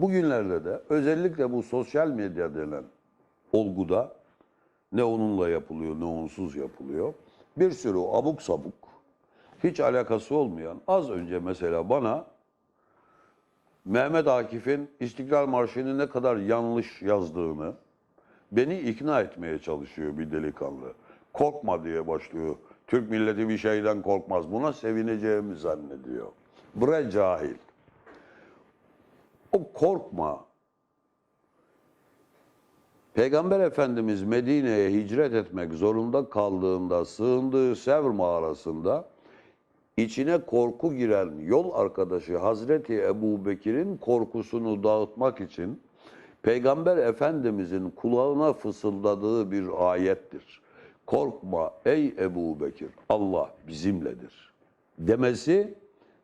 Bugünlerde de özellikle bu sosyal medya denen olguda ne onunla yapılıyor ne onsuz yapılıyor. Bir sürü abuk sabuk, hiç alakası olmayan, az önce mesela bana Mehmet Akif'in İstiklal Marşı'nı ne kadar yanlış yazdığını beni ikna etmeye çalışıyor bir delikanlı. Korkma diye başlıyor. Türk milleti bir şeyden korkmaz. Buna sevineceğimi zannediyor. Bre cahil. O korkma. Peygamber Efendimiz Medine'ye hicret etmek zorunda kaldığında sığındığı Sevr mağarasında içine korku giren yol arkadaşı Hazreti Ebu Bekir'in korkusunu dağıtmak için Peygamber Efendimizin kulağına fısıldadığı bir ayettir. Korkma ey Ebu Bekir, Allah bizimledir. Demesi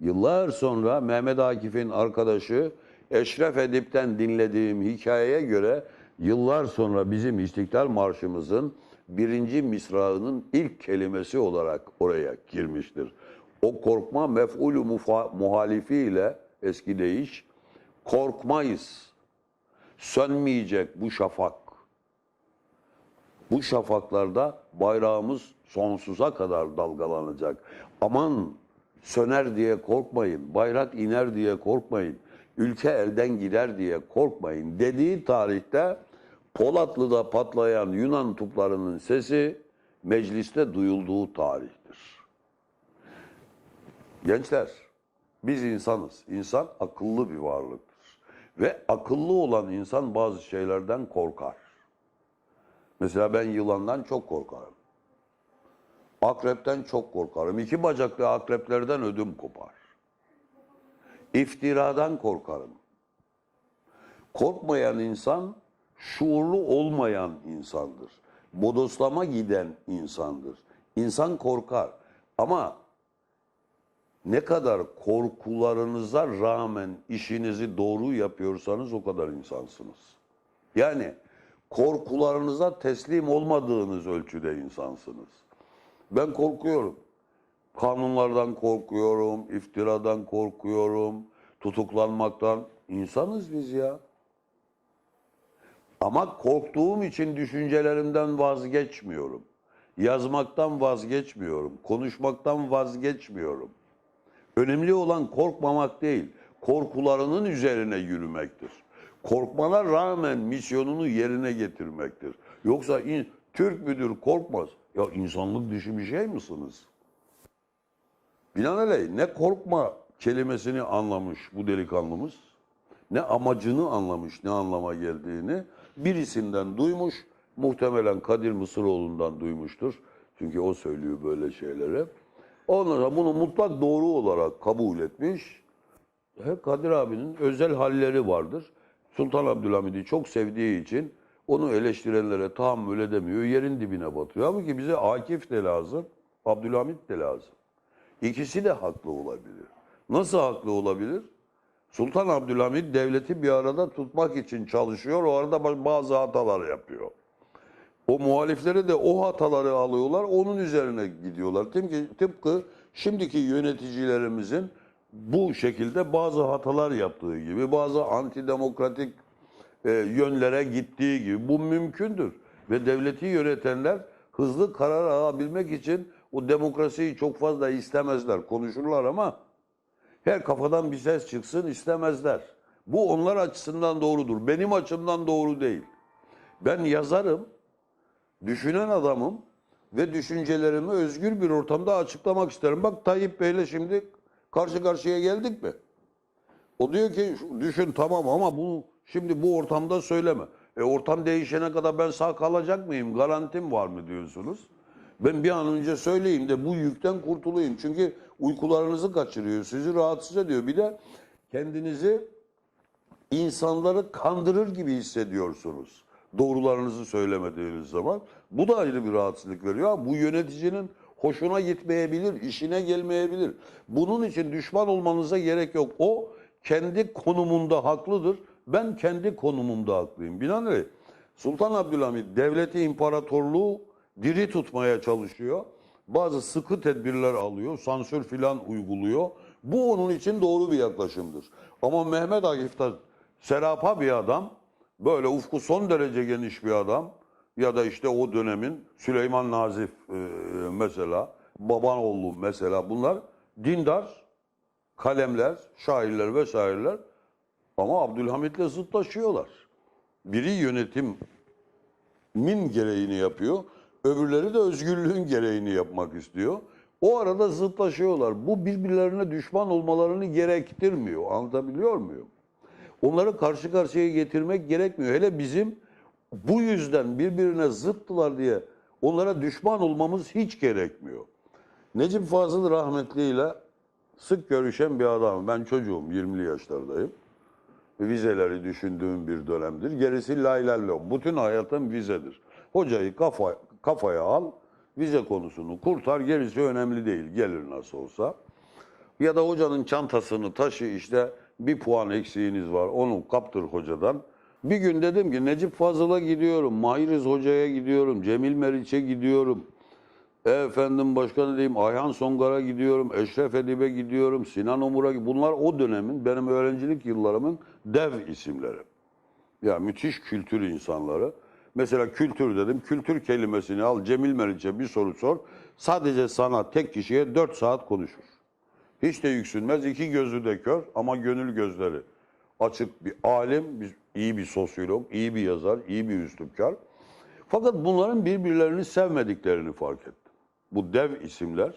yıllar sonra Mehmet Akif'in arkadaşı Eşref Edip'ten dinlediğim hikayeye göre yıllar sonra bizim İstiklal Marşımızın birinci misrağının ilk kelimesi olarak oraya girmiştir. O korkma mef'ulü mufa- muhalifiyle eski deyiş korkmayız. Sönmeyecek bu şafak. Bu şafaklarda bayrağımız sonsuza kadar dalgalanacak. Aman söner diye korkmayın, bayrak iner diye korkmayın, ülke elden gider diye korkmayın dediği tarihte Polatlı'da patlayan Yunan tuplarının sesi mecliste duyulduğu tarihtir. Gençler, biz insanız. İnsan akıllı bir varlıktır. Ve akıllı olan insan bazı şeylerden korkar. Mesela ben yılandan çok korkarım. Akrepten çok korkarım. İki bacaklı akreplerden ödüm kopar. İftiradan korkarım. Korkmayan insan şuurlu olmayan insandır. Bodoslama giden insandır. İnsan korkar. Ama ne kadar korkularınıza rağmen işinizi doğru yapıyorsanız o kadar insansınız. Yani korkularınıza teslim olmadığınız ölçüde insansınız. Ben korkuyorum. Kanunlardan korkuyorum, iftiradan korkuyorum, tutuklanmaktan. İnsanız biz ya. Ama korktuğum için düşüncelerimden vazgeçmiyorum. Yazmaktan vazgeçmiyorum, konuşmaktan vazgeçmiyorum. Önemli olan korkmamak değil, korkularının üzerine yürümektir. Korkmana rağmen misyonunu yerine getirmektir. Yoksa in- Türk müdür korkmaz. Ya insanlık dışı bir şey misiniz? Binaenaleyh ne korkma kelimesini anlamış bu delikanlımız, ne amacını anlamış, ne anlama geldiğini birisinden duymuş, muhtemelen Kadir Mısıroğlu'ndan duymuştur. Çünkü o söylüyor böyle şeyleri. Ondan sonra bunu mutlak doğru olarak kabul etmiş. He, Kadir abinin özel halleri vardır. Sultan Abdülhamid'i çok sevdiği için onu eleştirenlere tahammül edemiyor, yerin dibine batıyor. Ama ki bize Akif de lazım, Abdülhamid de lazım. İkisi de haklı olabilir. Nasıl haklı olabilir? Sultan Abdülhamid devleti bir arada tutmak için çalışıyor. O arada bazı hatalar yapıyor. O muhalifleri de o hataları alıyorlar, onun üzerine gidiyorlar. Tıpkı, tıpkı şimdiki yöneticilerimizin bu şekilde bazı hatalar yaptığı gibi, bazı antidemokratik e, yönlere gittiği gibi bu mümkündür. Ve devleti yönetenler hızlı karar alabilmek için o demokrasiyi çok fazla istemezler, konuşurlar ama her kafadan bir ses çıksın istemezler. Bu onlar açısından doğrudur. Benim açımdan doğru değil. Ben yazarım, düşünen adamım ve düşüncelerimi özgür bir ortamda açıklamak isterim. Bak Tayyip Bey'le şimdi karşı karşıya geldik mi? O diyor ki düşün tamam ama bunu şimdi bu ortamda söyleme. E ortam değişene kadar ben sağ kalacak mıyım? Garantim var mı diyorsunuz? Ben bir an önce söyleyeyim de bu yükten kurtulayım. Çünkü uykularınızı kaçırıyor, sizi rahatsız ediyor. Bir de kendinizi insanları kandırır gibi hissediyorsunuz. Doğrularınızı söylemediğiniz zaman. Bu da ayrı bir rahatsızlık veriyor. Bu yöneticinin hoşuna gitmeyebilir, işine gelmeyebilir. Bunun için düşman olmanıza gerek yok. O kendi konumunda haklıdır. Ben kendi konumumda haklıyım. Binaenaleyh Sultan Abdülhamid devleti imparatorluğu diri tutmaya çalışıyor. Bazı sıkı tedbirler alıyor, sansür filan uyguluyor. Bu onun için doğru bir yaklaşımdır. Ama Mehmet Akif de serapa bir adam, böyle ufku son derece geniş bir adam ya da işte o dönemin Süleyman Nazif e, mesela, Babanoğlu mesela bunlar dindar kalemler, şairler vesaireler ama Abdülhamit'le zıtlaşıyorlar. Biri yönetimin gereğini yapıyor, öbürleri de özgürlüğün gereğini yapmak istiyor. O arada zıtlaşıyorlar. Bu birbirlerine düşman olmalarını gerektirmiyor. Anlatabiliyor muyum? Onları karşı karşıya getirmek gerekmiyor. Hele bizim bu yüzden birbirine zıttılar diye onlara düşman olmamız hiç gerekmiyor. Necip Fazıl rahmetli ile sık görüşen bir adam. Ben çocuğum, 20'li yaşlardayım. Vizeleri düşündüğüm bir dönemdir. Gerisi laylallo. Bütün hayatım vizedir. Hocayı kafa, kafaya al, vize konusunu kurtar. Gerisi önemli değil. Gelir nasıl olsa. Ya da hocanın çantasını taşı işte bir puan eksiğiniz var. Onu kaptır hocadan. Bir gün dedim ki Necip Fazıl'a gidiyorum, Mahiriz Hoca'ya gidiyorum, Cemil Meriç'e gidiyorum. Efendim başkanı diyeyim Ayhan Songar'a gidiyorum, Eşref Edip'e gidiyorum, Sinan Omur'a Bunlar o dönemin benim öğrencilik yıllarımın dev isimleri. Ya müthiş kültür insanları. Mesela kültür dedim. Kültür kelimesini al Cemil Meriç'e bir soru sor. Sadece sana tek kişiye 4 saat konuşur. Hiç de yüksünmez. iki gözü de kör ama gönül gözleri açık bir alim, bir, iyi bir sosyolog, iyi bir yazar, iyi bir üslupkar. Fakat bunların birbirlerini sevmediklerini fark ettim. Bu dev isimler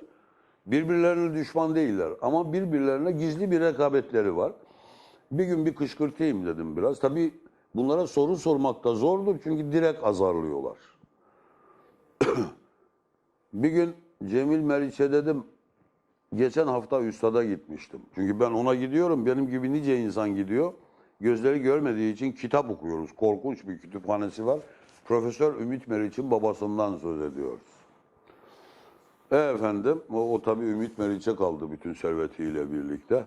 birbirlerine düşman değiller ama birbirlerine gizli bir rekabetleri var. Bir gün bir kışkırtayım dedim biraz. Tabii bunlara soru sormak da zordur çünkü direkt azarlıyorlar. bir gün Cemil Meriç'e dedim Geçen hafta Üstad'a gitmiştim. Çünkü ben ona gidiyorum. Benim gibi nice insan gidiyor. Gözleri görmediği için kitap okuyoruz. Korkunç bir kütüphanesi var. Profesör Ümit Meriç'in babasından söz ediyoruz. E efendim, o, o tabii Ümit Meriç'e kaldı bütün servetiyle birlikte.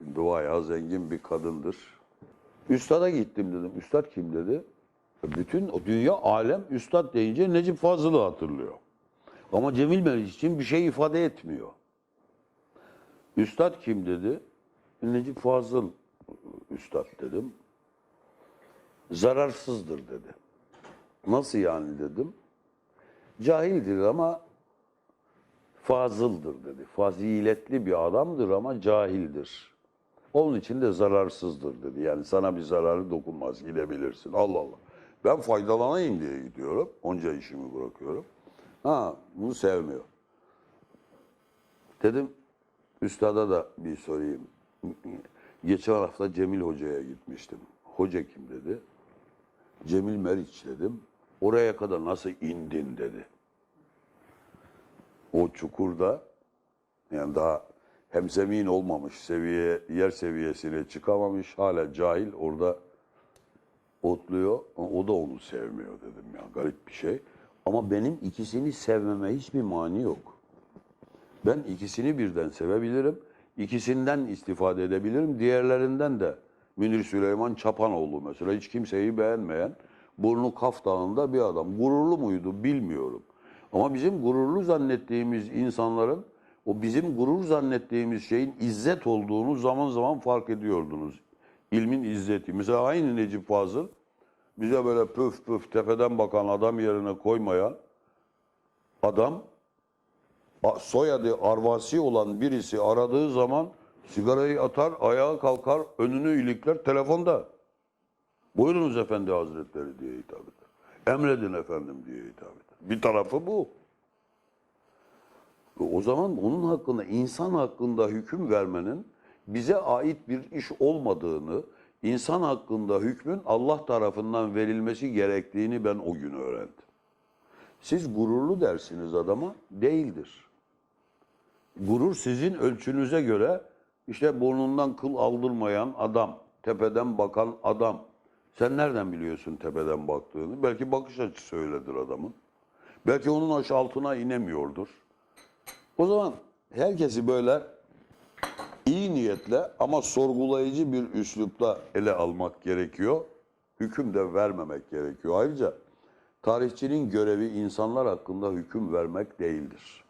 Bayağı zengin bir kadındır. Üstad'a gittim dedim. Üstad kim dedi? Bütün o dünya alem Üstad deyince Necip Fazıl'ı hatırlıyor. Ama Cemil Meriç için bir şey ifade etmiyor. Üstad kim dedi? Necip Fazıl Üstad dedim. Zararsızdır dedi. Nasıl yani dedim. Cahildir ama fazıldır dedi. Faziletli bir adamdır ama cahildir. Onun için de zararsızdır dedi. Yani sana bir zararı dokunmaz gidebilirsin. Allah Allah. Ben faydalanayım diye gidiyorum. Onca işimi bırakıyorum. Ha bunu sevmiyor. Dedim Üstada da bir sorayım. Geçen hafta Cemil Hoca'ya gitmiştim. Hoca kim dedi. Cemil Meriç dedim. Oraya kadar nasıl indin dedi. O çukurda yani daha hem zemin olmamış seviye yer seviyesine çıkamamış hala cahil orada otluyor. O da onu sevmiyor dedim ya garip bir şey. Ama benim ikisini sevmeme hiçbir mani yok. Ben ikisini birden sevebilirim. İkisinden istifade edebilirim. Diğerlerinden de Münir Süleyman Çapanoğlu mesela hiç kimseyi beğenmeyen burnu Kaf Dağı'nda bir adam. Gururlu muydu bilmiyorum. Ama bizim gururlu zannettiğimiz insanların o bizim gurur zannettiğimiz şeyin izzet olduğunu zaman zaman fark ediyordunuz. İlmin izzeti. Mesela aynı Necip Fazıl bize böyle püf püf tepeden bakan adam yerine koymayan adam soyadı Arvasi olan birisi aradığı zaman sigarayı atar, ayağa kalkar, önünü ilikler telefonda. Buyurunuz efendi hazretleri diye hitap eder. Emredin efendim diye hitap eder. Bir tarafı bu. O zaman onun hakkında, insan hakkında hüküm vermenin bize ait bir iş olmadığını, insan hakkında hükmün Allah tarafından verilmesi gerektiğini ben o gün öğrendim. Siz gururlu dersiniz adama, değildir. Gurur sizin ölçünüze göre işte burnundan kıl aldırmayan adam, tepeden bakan adam. Sen nereden biliyorsun tepeden baktığını? Belki bakış açısı öyledir adamın. Belki onun aş altına inemiyordur. O zaman herkesi böyle iyi niyetle ama sorgulayıcı bir üslupla ele almak gerekiyor. Hüküm de vermemek gerekiyor. Ayrıca tarihçinin görevi insanlar hakkında hüküm vermek değildir.